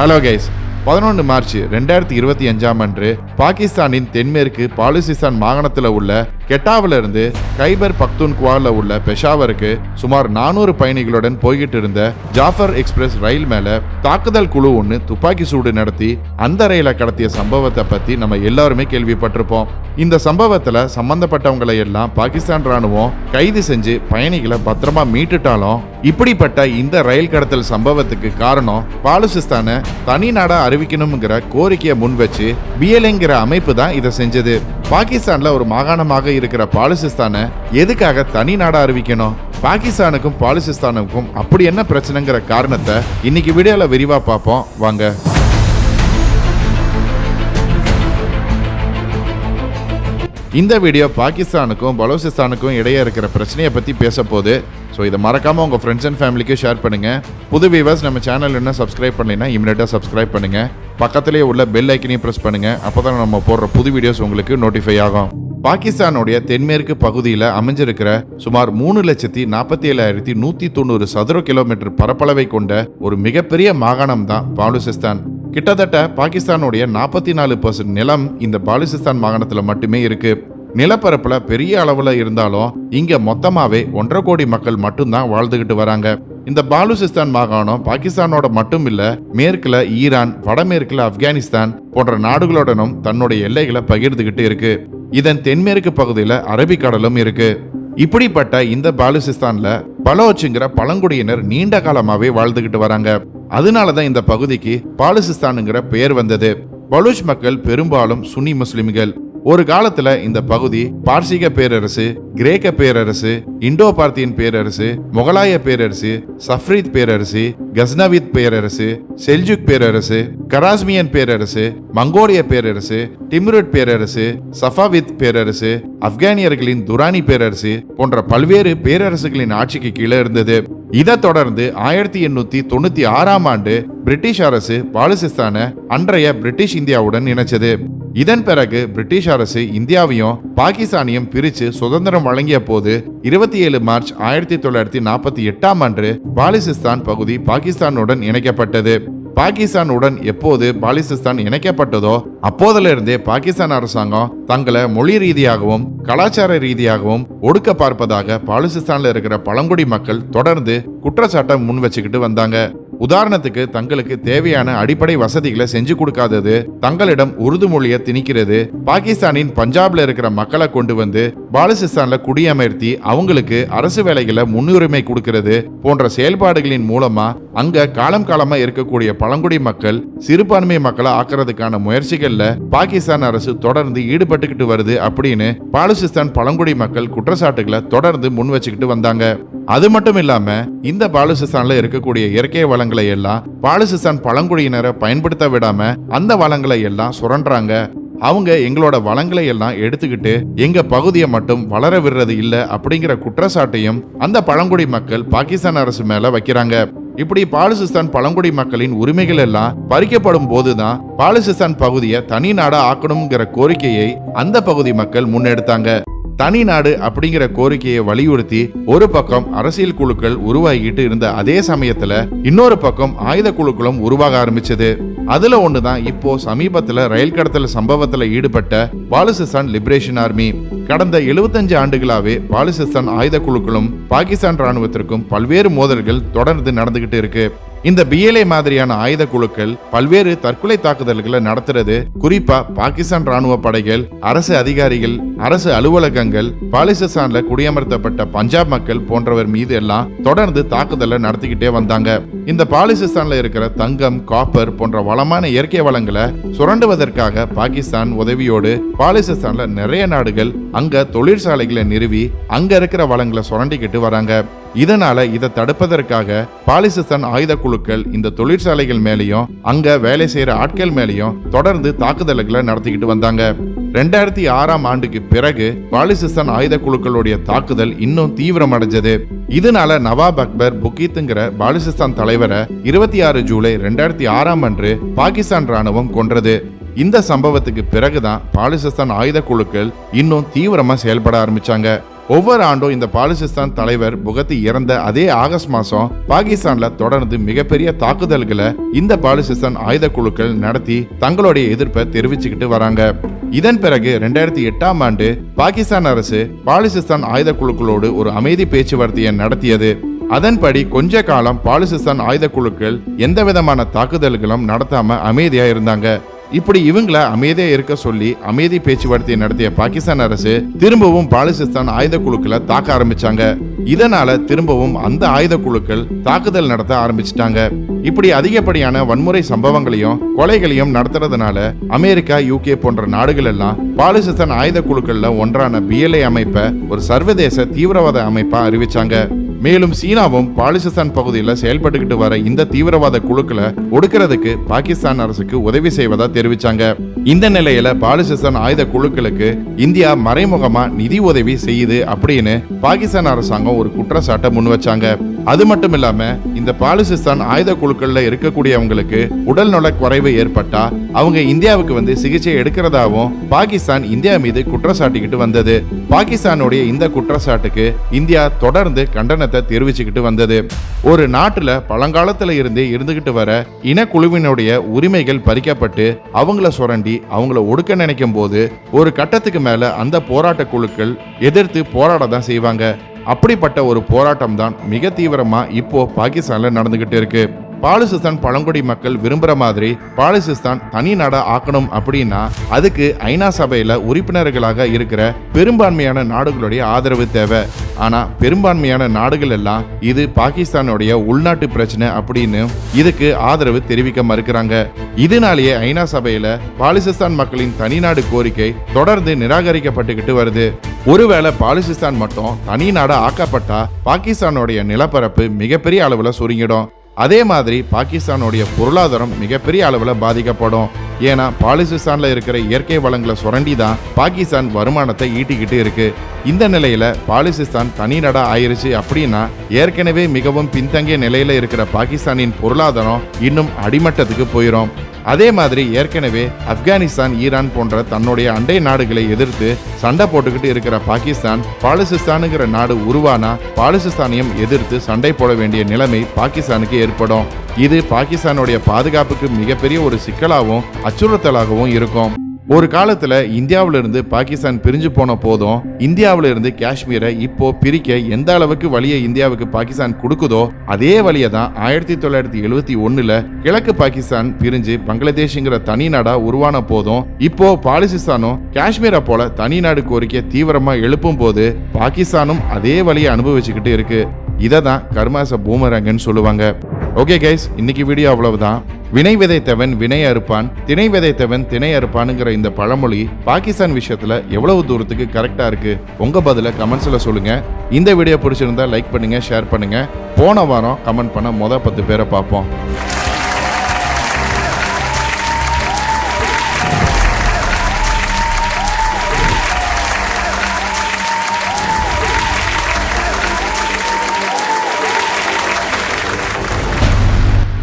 Hello guys பதினொன்று March ரெண்டாயிரத்தி இருபத்தி அஞ்சாம் அன்று பாகிஸ்தானின் தென்மேற்கு பாலுசிஸ்தான் மாகாணத்தில் உள்ள கெட்டாவில் இருந்து கைபர் பக்துன்குவாவில் உள்ள பெஷாவருக்கு சுமார் நானூறு பயணிகளுடன் போய்கிட்டு இருந்த ஜாஃபர் எக்ஸ்பிரஸ் ரயில் மேல தாக்குதல் குழு ஒன்று துப்பாக்கி சூடு நடத்தி அந்த ரயிலை கடத்திய சம்பவத்தை பத்தி நம்ம எல்லாருமே கேள்விப்பட்டிருப்போம். இந்த சம்பவத்துல சம்பந்தப்பட்டவங்களை எல்லாம் பாகிஸ்தான் ராணுவம் கைது செஞ்சு பயணிகளை பத்திரமா மீட்டுட்டாலும் இப்படிப்பட்ட இந்த ரயில் கடத்தல் சம்பவத்துக்கு காரணம் பாலுசிஸ்தானை தனி நாடா அறிவிக்கணுங்கிற கோரிக்கையை முன் வச்சு பிஎல்ஏங்கிற அமைப்பு தான் இதை செஞ்சது. பாகிஸ்தான்ல ஒரு மாகாணமாக இருக்கிற பாலிசிஸ்தானை எதுக்காக தனி நாடா அறிவிக்கணும்? பாகிஸ்தானுக்கும் பாலிசிஸ்தானுக்கும் அப்படி என்ன பிரச்சனைங்கிற காரணத்தை இன்னைக்கு வீடியோல விரிவா பார்ப்போம். வாங்க. இந்த வீடியோ பாகிஸ்தானுக்கும் பலோசிஸ்தானுக்கும் இடையே இருக்கிற பிரச்சனையை பற்றி பேச போகுது ஸோ இதை மறக்காமல் உங்கள் ஃப்ரெண்ட்ஸ் அண்ட் ஃபேமிலிக்கு ஷேர் பண்ணுங்கள் புது வியூவர்ஸ் நம்ம சேனல் என்ன சப்ஸ்கிரைப் பண்ணலைன்னா இமீடியட்டாக சப்ஸ்கிரைப் பண்ணுங்கள் பக்கத்திலே உள்ள பெல் ஐக்கனையும் ப்ரெஸ் பண்ணுங்கள் அப்போ தான் நம்ம போடுற புது வீடியோஸ் உங்களுக்கு நோட்டிஃபை ஆகும். பாகிஸ்தானுடைய தென்மேற்கு பகுதியில் அமைஞ்சிருக்கிற சுமார் மூணு லட்சத்தி நாற்பத்தி ஏழாயிரத்தி நூற்றி தொண்ணூறு சதுர கிலோமீட்டர் பரப்பளவை கொண்ட ஒரு மிகப்பெரிய மாகாணம் தான் பாலுசிஸ்தான். கிட்டத்தட்ட பாகிஸ்தானுடைய நாற்பத்தி நாலு பர்சன்ட் நிலம் இந்த பாலுசிஸ்தான் மாகாணத்தில் மட்டுமே இருக்குது நிலப்பரப்புல பெரிய அளவுல இருந்தாலும் இங்க மொத்தமாவே ஒன்றரை கோடி மக்கள் மட்டும்தான் வாழ்ந்துகிட்டு வராங்க. இந்த பாலுசிஸ்தான் மாகாணம் பாகிஸ்தானோட மட்டும் இல்ல மேற்குல ஈரான் வடமேற்குல ஆப்கானிஸ்தான் போன்ற நாடுகளுடனும் தன்னுடைய எல்லைகளை பகிர்ந்துகிட்டு இருக்கு. இதன் தென்மேற்கு பகுதியில அரபிக்கடலும் இருக்கு. இப்படிப்பட்ட இந்த பாலுசிஸ்தான்ல பலோச்சுங்கிற பழங்குடியினர் நீண்ட காலமாவே வாழ்ந்துகிட்டு வராங்க. அதனாலதான் இந்த பகுதிக்கு பாலுசிஸ்தானுங்கிற பெயர் வந்தது. பலூச் மக்கள் பெரும்பாலும் சுன்னி முஸ்லிம்கள். ஒரு காலத்துல இந்த பகுதி பார்சிக பேரரசு கிரேக்க பேரரசு இண்டோ பார்த்தியன் பேரரசு முகலாய பேரரசு சஃப்ரீத் பேரரசு கஸ்னவித் பேரரசு செல்ஜுக் பேரரசு கராஸ்மியன் பேரரசு மங்கோலிய பேரரசு டிம்ருட் பேரரசு சஃபாவித் பேரரசு ஆப்கானியர்களின் துரானி பேரரசு போன்ற பல்வேறு பேரரசுகளின் ஆட்சிக்கு கீழே இருந்தது. இதை தொடர்ந்து ஆயிரத்தி எண்ணூத்தி தொண்ணூத்தி ஆறாம் ஆண்டு பிரிட்டிஷ் அரசு பாலிசிஸ்தான அன்றைய பிரிட்டிஷ் இந்தியாவுடன் இணைச்சது. இதன் பிறகு பிரிட்டிஷ் அரசு இந்தியாவையும் பாகிஸ்தானையும் பிரிச்சு சுதந்திரம் வழங்கிய போது இருபத்தி ஏழு மார்ச் ஆயிரத்தி தொள்ளாயிரத்தி நாற்பத்தி எட்டாம் அன்று பாலிசிஸ்தான் பகுதி பாகிஸ்தானுடன் இணைக்கப்பட்டது. பாகிஸ்தானுடன் எப்போது பாலிசிஸ்தான் இணைக்கப்பட்டதோ அப்போதிலிருந்தே பாகிஸ்தான் அரசாங்கம் தங்களை மொழி ரீதியாகவும் கலாச்சார ரீதியாகவும் ஒடுக்க பார்ப்பதாக பாலிசிஸ்தான்ல இருக்கிற பழங்குடி மக்கள் தொடர்ந்து குற்றச்சாட்டை முன் வச்சுக்கிட்டு வந்தாங்க. உதாரணத்துக்கு தங்களுக்கு தேவையான அடிப்படை வசதிகளை செஞ்சு கொடுக்காதது தங்களிடம் உருது மொழியை திணிக்கிறது பாகிஸ்தானின் பஞ்சாப்ல இருக்கிற மக்களை கொண்டு வந்து பாலிசிஸ்தான்ல குடியமர்த்தி அவங்களுக்கு அரசு வேலைகளை முன்னுரிமை கொடுக்கிறது போன்ற செயல்பாடுகளின் மூலமா அங்க காலம் காலமா இருக்கக்கூடிய பழங்குடி மக்கள் சிறுபான்மை மக்களை ஆக்குறதுக்கான முயற்சிகள்ல பாகிஸ்தான் அரசு தொடர்ந்து ஈடுபட்டுக்கிட்டு வருது அப்படின்னு பாலுசிஸ்தான் பழங்குடி மக்கள் குற்றச்சாட்டுகளை தொடர்ந்து முன் வச்சுக்கிட்டு வந்தாங்க. அது மட்டும் இல்லாம இந்த பாலுசிஸ்தான்ல இருக்கக்கூடிய இயற்கை வளங்கள் எல்லாம் பாலிசிஸ்தான் பழங்குடியினரை பயன்படுத்த விடாம அந்த வளங்களை எல்லாம் சுரண்டாங்க அவங்க எங்களோட வளங்களை எல்லாம் எடுத்துக்கிட்டு எங்க பகுதியை மட்டும் வளர விடுறது இல்ல அப்படிங்கிற குற்றச்சாட்டையும் அந்த பழங்குடி மக்கள் பாகிஸ்தான் அரசு மேல வைக்கிறாங்க. இப்படி பாலிசிஸ்தான் பழங்குடி மக்களின் உரிமைகள் எல்லாம் பறிக்கப்படும் போதுதான் பாலிசிஸ்தான் பகுதியை தனி நாடா ஆக்கணுங்கிற கோரிக்கையை அந்த பகுதி மக்கள் முன்னெடுத்தாங்க. தனி நாடு அப்படிங்கிற கோரிக்கையை வலியுறுத்தி ஒரு பக்கம் அரசியல் குழுக்கள் உருவாகிட்டு இருந்த அதே சமயத்துல இன்னொரு பக்கம் ஆயுத குழுக்களும் உருவாக ஆரம்பிச்சது. அதுல ஒண்ணுதான் இப்போ சமீபத்துல ரயில் கடத்தல் சம்பவத்துல ஈடுபட்ட பாலுசிஸ்தான் லிபரேஷன் ஆர்மி. கடந்த 75 ஆண்டுகளாவே பாலுசிஸ்தான் ஆயுத குழுக்களும் பாகிஸ்தான் ராணுவத்திற்கும் பல்வேறு மோதல்கள் தொடர்ந்து நடந்துகிட்டு இருக்கு. இந்த பிஎல்ஏ மாதிரியான ஆயுத குழுக்கள் பல்வேறு தற்கொலை தாக்குதல்களை நடத்துறது குறிப்பா பாகிஸ்தான் ராணுவ படைகள் அரசு அதிகாரிகள் அரசு அலுவலகங்கள் பாலிசிஸ்தான்ல குடியமர்த்தப்பட்ட பஞ்சாப் மக்கள் போன்றவர் மீது எல்லாம் தொடர்ந்து தாக்குதலை நடத்திக்கிட்டே வந்தாங்க. இந்த பாலிசிஸ்தான்ல இருக்கிற தங்கம் காப்பர் போன்ற வளமான இயற்கை வளங்களை சுரண்டுவதற்காக பாகிஸ்தான் உதவியோடு பாலிசிஸ்தான்ல நிறைய நாடுகள் அங்க தொழிற்சாலைகளை நிறுவி அங்க இருக்கிற வளங்களை சுரண்டிக்கிட்டு வராங்க. இதனால இதை தடுப்பதற்காக பாலிசிஸ்தான் ஆயுத குழுக்கள் இந்த தொழிற்சாலைகள் மேலேயும் அங்க வேலை செய்யற ஆட்கள் மேலேயும் தொடர்ந்து தாக்குதல்களை நடத்திக்கிட்டு வந்தாங்க. ரெண்டாயிரத்தி ஆறாம் ஆண்டுக்கு பிறகு பாலிசிஸ்தான் ஆயுத குழுக்களுடைய தாக்குதல் இன்னும் தீவிரமடைஞ்சது. இதனால நவாப் அக்பர் புக்கீத்துங்கிற பாலிசிஸ்தான் தலைவரை இருபத்தி ஆறு ஜூலை ரெண்டாயிரத்தி ஆறாம் அன்று பாகிஸ்தான் ராணுவம் கொன்றது. இந்த சம்பவத்துக்கு பிறகுதான் பாலிசிஸ்தான் ஆயுத குழுக்கள் இன்னும் தீவிரமா செயல்பட ஆரம்பிச்சாங்க. ஒவ்வொரு ஆண்டும் இந்த பாலிசிஸ்தான் தலைவர் புகத்தி இறந்த அதே ஆகஸ்ட் மாசம் பாகிஸ்தான்ல தொடர்ந்து மிகப்பெரிய தாக்குதல்களை இந்த பாலிசிஸ்தான் ஆயுத குழுக்கள் நடத்தி தங்களுடைய எதிர்ப்பை தெரிவிச்சுக்கிட்டு வராங்க. இதன் பிறகு ரெண்டாயிரத்தி எட்டாம் ஆண்டு பாகிஸ்தான் அரசு பாலிசிஸ்தான் ஆயுத குழுக்களோடு ஒரு அமைதி பேச்சுவார்த்தையை நடத்தியது. அதன்படி கொஞ்ச காலம் பாலிசிஸ்தான் ஆயுத குழுக்கள் எந்த விதமான தாக்குதல்களும் நடத்தாம அமைதியா இருந்தாங்க. இப்படி இவங்களை அமைதியாக இருக்க சொல்லி அமைதி பேச்சுவார்த்தை நடத்திய பாகிஸ்தான் அரசு திரும்பவும் பாலிசிஸ்தான் ஆயுத குழுக்களை தாக்க ஆரம்பிச்சாங்க. இதனால திரும்பவும் அந்த ஆயுத குழுக்கள் தாக்குதல் நடத்த ஆரம்பிச்சிட்டாங்க. இப்படி அதிகப்படியான வன்முறை சம்பவங்களையும் கொலைகளையும் நடத்துறதுனால அமெரிக்கா யூகே போன்ற நாடுகள் எல்லாம் பாலிசிஸ்தான் ஆயுத குழுக்கள்ல ஒன்றான பிஎல்ஏ அமைப்பை ஒரு சர்வதேச தீவிரவாத அமைப்பா அறிவிச்சாங்க. மேலும் சீனாவும் பாலிசிஸ்தான் பகுதியில் செயல்பட்டுக்கிட்டு வர இந்த தீவிரவாத குழுக்களை ஒடுக்கிறதுக்கு பாகிஸ்தான் அரசுக்கு உதவி செய்வதா தெரிவிச்சாங்க. இந்த நிலையில பாலிசிஸ்தான் ஆயுத குழுக்களுக்கு இந்தியா மறைமுகமா நிதி உதவி செய்யுது அப்படின்னு பாகிஸ்தான் அரசாங்கம் ஒரு குற்றச்சாட்டை முன் வச்சாங்க அது மட்டும் இல்லாம இந்த பாலிசிஸ்தான் ஆயுத குழுக்கள்ல இருக்கக்கூடியவங்களுக்கு உடல் நல குறைவு ஏற்பட்டா அவங்க இந்தியாவுக்கு வந்து சிகிச்சை எடுக்கிறதாவும் பாகிஸ்தான் இந்தியா மீது குற்றச்சாட்டிக்கிட்டு வந்தது. பாகிஸ்தானுடைய இந்த குற்றச்சாட்டுக்கு இந்தியா தொடர்ந்து கண்டனத்தை தெரிவிச்சுக்கிட்டு வந்தது. ஒரு நாட்டுல பழங்காலத்துல இருந்தே இருந்துகிட்டு வர இனக்குழுவினுடைய உரிமைகள் பறிக்கப்பட்டு அவங்கள சுரண்டி அவங்கள ஒடுக்க நினைக்கும் போது ஒரு கட்டத்துக்கு மேல அந்த போராட்ட குழுக்கள் எதிர்த்து போராட தான் செய்வாங்க. அப்படிப்பட்ட ஒரு போராட்டம் தான் மிக தீவிரமா இப்போ பாகிஸ்தான்ல நடந்துகிட்டு இருக்கு. பாலிசிஸ்தான் பழங்குடி மக்கள் விரும்புகிற மாதிரி பாலிசிஸ்தான் தனி நாடா ஆக்கணும் அப்படின்னா அதுக்கு ஐநா சபையில உறுப்பினர்களாக இருக்கிற பெரும்பான்மையான நாடுகளுடைய ஆதரவு தேவை. ஆனா பெரும்பான்மையான நாடுகள் எல்லாம் இது பாகிஸ்தானுடைய உள்நாட்டு பிரச்சனை அப்படின்னு இதுக்கு ஆதரவு தெரிவிக்க மறுக்கிறாங்க. இதனாலேயே ஐநா சபையில பாலிசிஸ்தான் மக்களின் தனிநாடு கோரிக்கை தொடர்ந்து நிராகரிக்கப்பட்டுக்கிட்டு வருது. ஒருவேளை பாலிசிஸ்தான் மட்டும் தனி நாடா ஆக்கப்பட்டா பாகிஸ்தானுடைய நிலப்பரப்பு மிகப்பெரிய அளவுல சுருங்கிடும். அதே மாதிரி பாகிஸ்தானுடைய பொருளாதாரம் மிகப்பெரிய அளவில் பாதிக்கப்படும். ஏன்னா பாலிசிஸ்தானில் இருக்கிற இயற்கை வளங்களை சுரண்டி தான் பாகிஸ்தான் வருமானத்தை ஈட்டிக்கிட்டு இருக்கு. இந்த நிலையில பாலிசிஸ்தான் தனி நடா ஆயிருச்சு அப்படின்னா ஏற்கனவே மிகவும் பின்தங்கிய நிலையில இருக்கிற பாகிஸ்தானின் பொருளாதாரம் இன்னும் அடிமட்டத்துக்கு போயிடும் அதே மாதிரி ஏற்கனவே ஆப்கானிஸ்தான் ஈரான் போன்ற தன்னுடைய அண்டை நாடுகளை எதிர்த்து சண்டை போட்டுக்கிட்டு இருக்கிற பாகிஸ்தான் பாலிசிஸ்தானுங்கிற நாடு உருவானா? பாலிசிஸ்தானையும் எதிர்த்து சண்டை போட வேண்டிய நிலைமை பாகிஸ்தானுக்கு ஏற்படும். இது பாகிஸ்தானுடைய பாதுகாப்புக்கு மிகப்பெரிய ஒரு சிக்கலாகவும் அச்சுறுத்தலாகவும் இருக்கும். ஒரு காலத்துல இந்தியாவில இருந்து பாகிஸ்தான் பிரிஞ்சு போன போதும் இந்தியாவில இருந்து காஷ்மீரை இப்போ பிரிக்க எந்த அளவுக்கு வழியை இந்தியாவுக்கு பாகிஸ்தான் கொடுக்குதோ அதே வழியை தான் ஆயிரத்தி தொள்ளாயிரத்தி எழுபத்தி ஒண்ணுல கிழக்கு பாகிஸ்தான் பிரிஞ்சு பங்களாதேஷ்ங்கிற தனி நாடா உருவான போதும் இப்போ பாலிசிஸ்தானும் காஷ்மீரை போல தனி நாடு கோரிக்கை தீவிரமா எழுப்பும் போது பாகிஸ்தானும் அதே வழியை அனுபவிச்சுக்கிட்டு இருக்கு. இதை தான் கர்மாச பூமரங்கன்னு சொல்லுவாங்க. ஓகே கைஸ் இன்னைக்கு வீடியோ அவ்வளவுதான். வினை விதைத்தவன் வினை அறுப்பான் திணை விதைத்தவன் திணை அறுப்பானுங்கிற இந்த பழமொழி பாகிஸ்தான் விஷயத்துல எவ்வளவு தூரத்துக்கு கரெக்டா இருக்கு? உங்க பதில கமெண்ட்ஸ்ல சொல்லுங்க. இந்த வீடியோ பிடிச்சிருந்தா லைக் பண்ணுங்க ஷேர் பண்ணுங்க. போன வாரம் கமெண்ட் பண்ண மொதல் பத்து பேரை பார்ப்போம்.